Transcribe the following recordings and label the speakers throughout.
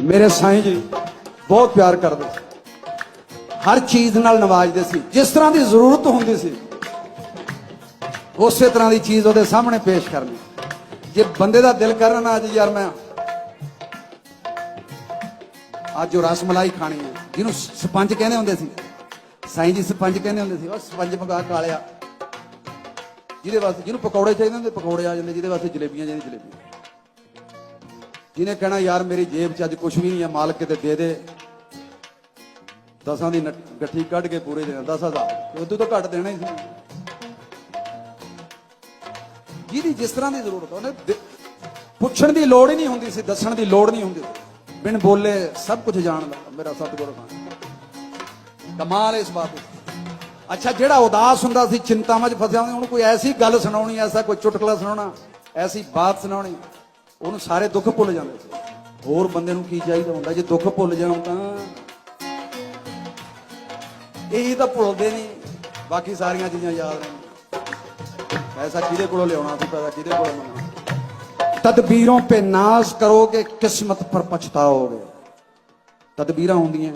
Speaker 1: ਮੇਰੇ ਸਾਈਂ ਜੀ, ਬਹੁਤ ਪਿਆਰ ਕਰਦੇ ਸੀ। ਹਰ ਚੀਜ਼ ਨਾਲ ਨਵਾਜਦੇ ਸੀ। ਜਿਸ ਤਰ੍ਹਾਂ ਦੀ ਜ਼ਰੂਰਤ ਹੁੰਦੀ ਸੀ, ਉਸੇ ਤਰ੍ਹਾਂ ਦੀ ਚੀਜ਼ ਉਹਦੇ ਸਾਹਮਣੇ ਪੇਸ਼ ਕਰਨੀ। ਜੇ ਬੰਦੇ ਦਾ ਦਿਲ ਕਰਨਾ ਨਾ ਅੱਜ ਯਾਰ ਮੈਂ ਅੱਜ ਜੋ ਰਸਮਲਾਈ ਖਾਣੀ ਹੈ। ਜਿਹਨੂੰ ਸ- ਸਪੰਜ ਕਹਿੰਦੇ ਹੁੰਦੇ ਸੀ। ਸਾਈਂ ਜੀ ਸਪੰਜ ਕਹਿੰਦੇ ਹੁੰਦੇ ਸੀ, ਉਹ ਸਪੰਜ ਮੰਗਾ ਕਾਲਿਆ ਜਿਹਦੇ ਵਾਸਤੇ, ਜਿਹਨੂੰ ਪਕੌੜੇ ਚਾਹੀਦੇ ਹੁੰਦੇ, ਪਕੌੜੇ ਆ ਜਾਂਦੇ, ਜਿਹਦੇ ਵਾਸਤੇ ਜਲੇਬੀਆਂ ਚਾਹੀਦੀਆਂ, ਜਲੇਬੀਆਂ। ਜਿਹਨੇ ਕਹਿਣਾ, ਯਾਰ, ਮੇਰੀ ਜੇਬ 'ਚ ਅੱਜ ਕੁਝ ਵੀ ਨਹੀਂ ਹੈ, ਮਾਲਕ ਕਿਤੇ ਦੇ ਦੇ। ਦਸਾਂ ਦੀ ਗੱਠੀ ਕੱਢ ਕੇ ਪੂਰੇ ਦੇਣਾ 10000 ਉਦੋਂ ਤੋਂ ਘੱਟ ਦੇਣਾ ਹੀ ਸੀ। ਜਿਹਦੀ ਜਿਸ ਤਰ੍ਹਾਂ ਦੀ ਜ਼ਰੂਰਤ ਉਹਨੇ ਪੁੱਛਣ ਦੀ ਲੋੜ ਹੀ ਨਹੀਂ ਹੁੰਦੀ ਸੀ, ਦੱਸਣ ਦੀ ਲੋੜ ਨਹੀਂ ਹੁੰਦੀ। ਬਿਨ ਬੋਲੇ ਸਭ ਕੁਝ ਜਾਣਦਾ ਮੇਰਾ ਸਤਿਗੁਰੂ ਖਾਨ ਕਮਾਲ ਇਸ ਬਾਤ ਦੀ। ਅੱਛਾ, ਜਿਹੜਾ ਉਦਾਸ ਹੁੰਦਾ ਸੀ, ਚਿੰਤਾਵਾਂ 'ਚ ਫਸਿਆ ਹੁੰਦਾ ਉਹਨੂੰ ਕੋਈ ਐਸੀ ਗੱਲ ਸੁਣਾਉਣੀ, ਐਸਾ ਕੋਈ ਚੁਟਕਲਾ ਸੁਣਾਉਣਾ, ਐਸੀ ਬਾਤ ਸੁਣਾਉਣੀ। ਉਹਨੂੰ ਸਾਰੇ ਦੁੱਖ ਭੁੱਲ ਜਾਂਦੇ ਸੀ। ਹੋਰ ਬੰਦੇ ਨੂੰ ਕੀ ਚਾਹੀਦਾ ਹੁੰਦਾ? ਜੇ ਦੁੱਖ ਭੁੱਲ ਜਾਣ ਤਾਂ ਇਹ ਤਾਂ ਭੁੱਲਦੇ ਨਹੀਂ। ਬਾਕੀ ਸਾਰੀਆਂ ਚੀਜ਼ਾਂ ਯਾਦ ਨੇ ਪੈਸਾ ਕਿਹਦੇ ਕੋਲੋਂ ਲਿਆਉਣਾ ਸੀ, ਪੈਸਾ ਕਿਹਦੇ ਕੋਲੋਂ ਮੰਗਣਾ ਤਦਬੀਰੋਂ 'ਤੇ ਨਾਸ ਕਰੋਗੇ, ਕਿਸਮਤ ਪਰ ਪਛਤਾਓਗੇ। ਤਦਬੀਰਾਂ ਹੁੰਦੀਆਂ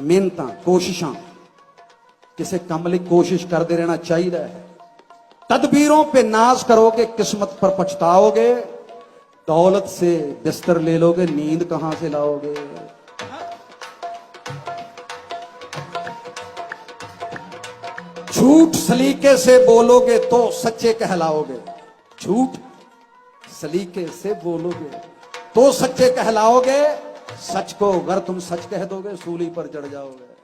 Speaker 1: ਮਿਹਨਤਾਂ, ਕੋਸ਼ਿਸ਼ਾਂ। ਕਿਸੇ ਕੰਮ ਲਈ ਕੋਸ਼ਿਸ਼ ਕਰਦੇ ਰਹਿਣਾ ਚਾਹੀਦਾ ਹੈ। ਤਦਬੀਰੋਂ 'ਤੇ ਨਾਜ਼ ਕਰੋਗੇ, ਕਿਸਮਤ ਪਰ ਪਛਤਾਓਗੇ। दौलत से बिस्तर ले लोगे, नींद कहाँ से लाओगे? झूठ सलीके से बोलोगे तो सच्चे कहलाओगे। झूठ सलीके से बोलोगे तो सच्चे कहलाओगे, सच को अगर तुम सच कह दोगे, सूली पर चढ़ जाओगे।